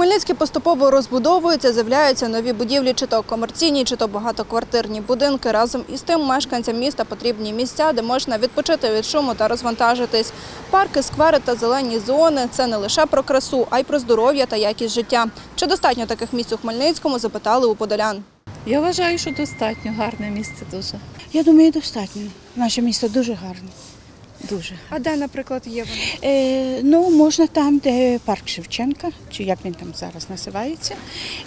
Хмельницький поступово розбудовується, з'являються нові будівлі, чи то комерційні, чи то багатоквартирні будинки. Разом із тим мешканцям міста потрібні місця, де можна відпочити від шуму та розвантажитись. Парки, сквери та зелені зони – це не лише про красу, а й про здоров'я та якість життя. Чи достатньо таких місць у Хмельницькому, запитали у подолян. Я вважаю, що достатньо гарне місце дуже. Я думаю, достатньо. Наше місто дуже гарне. Дуже. А де, наприклад, є вони? Е, ну, можна там, де парк Шевченка, чи як він там зараз називається.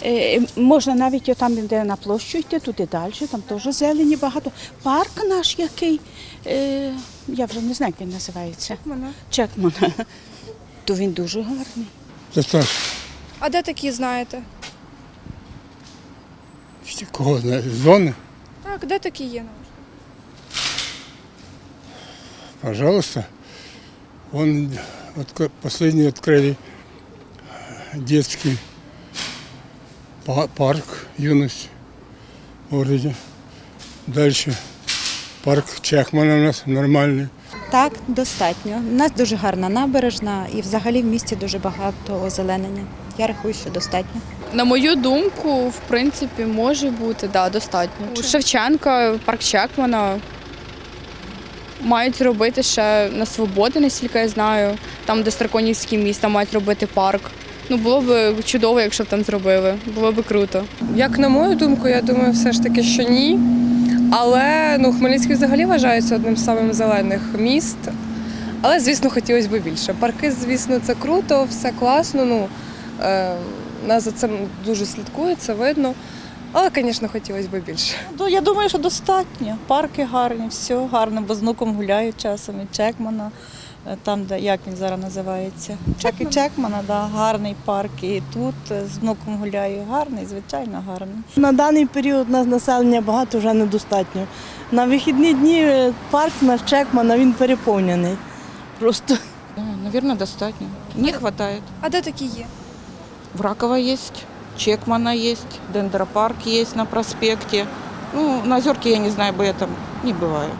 Е, можна навіть там, де на площу йти, туди далі, там теж зелені багато. Парк наш який, е, я вже не знаю, як він називається. Чекмана. Чекмана. То він дуже гарний. Достатньо. А де такі знаєте? Кого знає? Зони? Так, де такі є? Пожалуйста. Он отк- последний открыли детский парк юность в городе. Дальше парк Чехмана у нас нормальный. Так, достатньо. У нас дуже гарна набережна і взагалі в місті дуже багато озеленення. Я рахую, що достатньо. На мою думку, в принципі, може бути да, достатньо. У Шевченка, парк Чекмана мають робити ще на свободи, наскільки я знаю. Там, де Старконівський міст, мають робити парк. Ну, було б чудово, якщо б там зробили. Було б круто. Як на мою думку, я думаю, все ж таки, що ні. Але ну, Хмельницький взагалі вважається одним з самих зелених міст. Але, звісно, хотілося б більше. Парки, звісно, це круто, все класно. Ну, е, нас за цим дуже слідкують, це видно. Але, звісно, хотілося б більше. Ну, я думаю, що достатньо. Парки гарні, все гарно, бо з внуком гуляю часом і Чекмана, е, там, де як він зараз називається. Чек і Чекмана, да, гарний парк. І тут е, з внуком гуляю. Гарний, звичайно, гарний. На даний період у нас населення багато вже недостатньо. На вихідні дні е, парк наш Чекмана він переповнений. Просто Наверное, достатньо. Не хватает. А де такі є? В Раково есть, Чекмана есть, Дендропарк есть на проспекте. Ну, на Озерке я не знаю, бо этом не бываю.